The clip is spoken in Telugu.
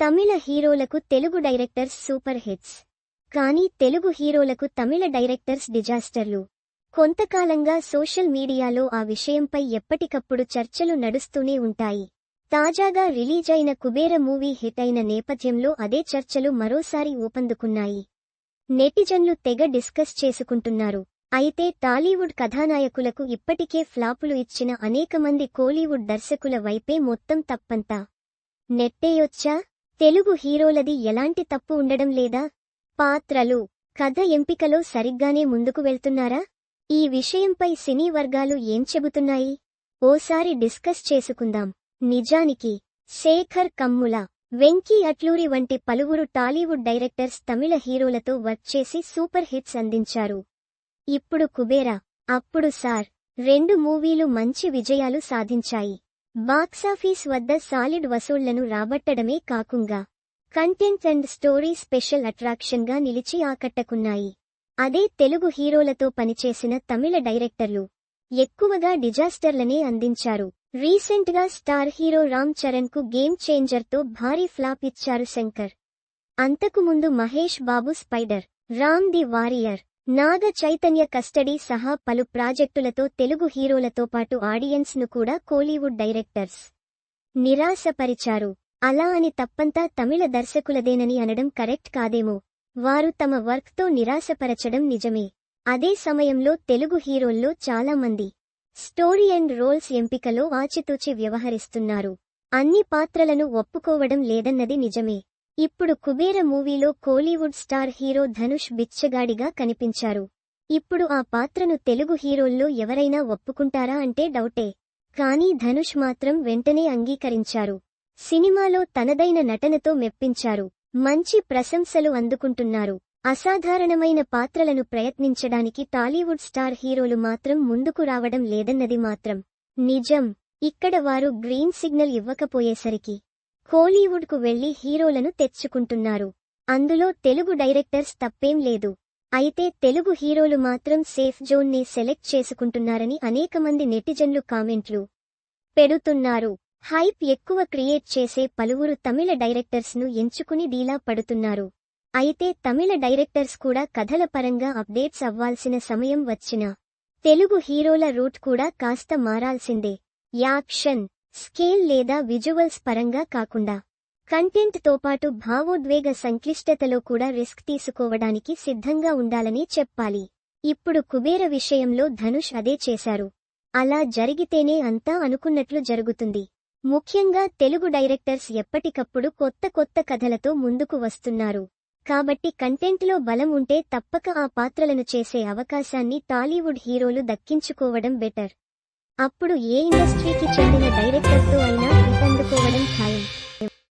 తమిళ హీరోలకు తెలుగు డైరెక్టర్స్ సూపర్ హిట్స్. కానీ తెలుగు హీరోలకు తమిళ డైరెక్టర్స్ డిజాస్టర్లు. కొంతకాలంగా సోషల్ మీడియాలో ఆ విషయంపై ఎప్పటికప్పుడు చర్చలు నడుస్తూనే ఉంటాయి. తాజాగా రిలీజ్ అయిన కుబేర మూవీ హిట్ అయిన నేపథ్యంలో అదే చర్చలు మరోసారి ఊపందుకున్నాయి. నెటిజన్లు తెగ డిస్కస్ చేసుకుంటున్నారు. అయితే టాలీవుడ్ కథానాయకులకు ఇప్పటికే ఫ్లాపులు ఇచ్చిన అనేక మంది కోలీవుడ్ దర్శకుల వైపే మొత్తం తప్పంతా. నెట్టేయొచ్చా తెలుగు హీరోలది ఎలాంటి తప్పు ఉండడం లేదా? పాత్రలు కథ ఎంపికలో సరిగ్గానే ముందుకు వెళ్తున్నారా? ఈ విషయంపై సినీ వర్గాలు ఏం చెబుతున్నాయి? ఓసారి డిస్కస్ చేసుకుందాం. నిజానికి శేఖర్ కమ్ముల వెంకీ అట్లూరి వంటి పలువురు టాలీవుడ్ డైరెక్టర్స్ తమిళ హీరోలతో వర్క్ చేసి సూపర్ హిట్స్ అందించారు. ఇప్పుడు కుబేరా అప్పుడు సార్ రెండు మూవీలు మంచి విజయాలు సాధించాయి. బాక్సాఫీస్ వద్ద సాలిడ్ వసూళ్ళను రాబట్టడమే కాకుండా కంటెంట్ అండ్ స్టోరీ స్పెషల్ అట్రాక్షన్గా నిలిచి ఆకట్టకున్నాయి. అదే తెలుగు హీరోలతో పనిచేసిన తమిళ డైరెక్టర్లు ఎక్కువగా డిజాస్టర్లనే అందించారు. రీసెంట్గా స్టార్ హీరో రామ్ చరణ్కు గేమ్ చేంజర్తో భారీ ఫ్లాప్ ఇచ్చారు శంకర్. అంతకుముందు Mahesh Babu spyder Ram the warrior. Naga Chaitanya custody సహా పలు ప్రాజెక్టులతో తెలుగు హీరోలతో పాటు ఆడియన్స్ను కూడా కోలీవుడ్ డైరెక్టర్స్ నిరాశపరిచారు. అలా అని తప్పంతా తమిళ దర్శకులదేనని అనడం కరెక్ట్ కాదేమో. వారు తమ వర్క్తో నిరాశపరచడం నిజమే. అదే సమయంలో తెలుగు హీరోల్లో చాలా మంది స్టోరీ అండ్ రోల్స్ ఎంపికలో ఆచితూచి వ్యవహరిస్తున్నారు. అన్ని పాత్రలను ఒప్పుకోవడం లేదన్నది నిజమే. ఇప్పుడు కుబేర మూవీలో కోలీవుడ్ స్టార్ హీరో ధనుష్ బిచ్చగాడిగా కనిపించారు. ఇప్పుడు ఆ పాత్రను తెలుగు హీరోల్లో ఎవరైనా ఒప్పుకుంటారా అంటే డౌటే. కానీ ధనుష్ మాత్రం వెంటనే అంగీకరించారు. సినిమాలో తనదైన నటనతో మెప్పించారు. మంచి ప్రశంసలు అందుకుంటున్నారు. అసాధారణమైన పాత్రలను ప్రయత్నించడానికి టాలీవుడ్ స్టార్ హీరోలు మాత్రం ముందుకు రావడం లేదన్నది మాత్రం నిజం. ఇక్కడ వారు గ్రీన్ సిగ్నల్ ఇవ్వకపోయేసరికి కోలీవుడ్కు వెళ్ళి హీరోలను తెచ్చుకుంటున్నారు. అందులో తెలుగు డైరెక్టర్స్ తప్పేం లేదు. అయితే తెలుగు హీరోలు మాత్రం సేఫ్ జోన్నే సెలెక్ట్ చేసుకుంటున్నారని అనేక మంది నెటిజన్లు కామెంట్లు పెడుతున్నారు. హైప్ ఎక్కువ క్రియేట్ చేసే పలువురు తమిళ డైరెక్టర్స్ను ఎంచుకుని డీలా పడుతున్నారు. అయితే తమిళ డైరెక్టర్స్ కూడా కథల పరంగా అప్డేట్స్ అవ్వాల్సిన సమయం వచ్చినా తెలుగు హీరోల రూట్ కూడా కాస్త మారాల్సిందే. యాక్షన్ స్కేల్ లేదా విజువల్స్ పరంగా కాకుండా కంటెంట్తో పాటు భావోద్వేగ సంక్లిష్టతలో కూడా రిస్క్ తీసుకోవడానికి సిద్ధంగా ఉండాలని చెప్పాలి. ఇప్పుడు కుబేర విషయంలో ధనుష్ అదే చేశారు. అలా జరిగితేనే అంతా అనుకున్నట్లు జరుగుతుంది. ముఖ్యంగా తెలుగు డైరెక్టర్స్ ఎప్పటికప్పుడు కొత్త కొత్త కథలతో ముందుకు వస్తున్నారు. కాబట్టి కంటెంట్లో బలం ఉంటే తప్పక ఆ పాత్రలను చేసే అవకాశాన్ని టాలీవుడ్ హీరోలు దక్కించుకోవడం బెటర్. అప్పుడు ఏ ఇండస్ట్రీకి చెందిన డైరెక్టర్తో అయినా హిట్ ఖాయం.